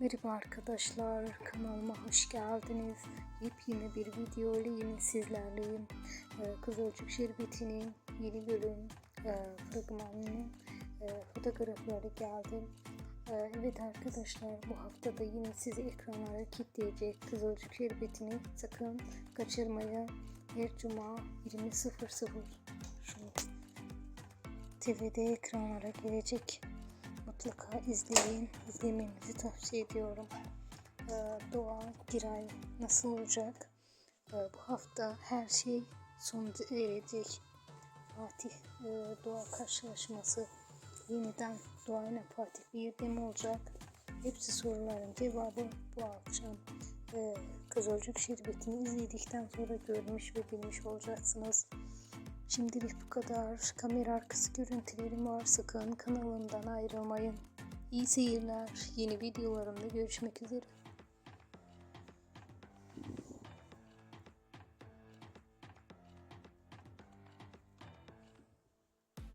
Merhaba arkadaşlar, kanalıma hoş geldiniz. Yepyeni bir video ile yine sizlerleyim. Ee, Kızılcık Şerbeti'nin yeni bölüm e, fragmanının e, fotoğrafları geldi. Ee, Evet arkadaşlar, bu hafta da yine sizi ekranlara kilitleyecek Kızılcık Şerbeti'ni sakın kaçırmayın. Her cuma 20.00 şu TV'de ekranlara gelecek mutlaka izleyin. İzlemenizi tavsiye ediyorum. Ee, Doğa, Giray nasıl olacak? Ee, bu hafta her şey sona erecek. Fatih e, Doğa karşılaşması yeniden Doğa ile Fatih birde mi olacak? Hepsi soruların cevabı bu akşam e, Kızılcık Şerbeti'ni izledikten sonra görmüş ve bilmiş olacaksınız. Şimdilik bu kadar. Kamera arkası görüntülerim var. Sakın kanalımdan ayrılmayın. İyi seyirler. Yeni videolarımda görüşmek üzere.